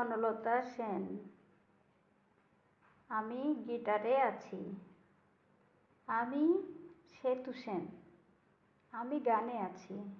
বনলতা সেন। আমি গিটারে আছি। আমি সেতু সেন। আমি গানে আছি।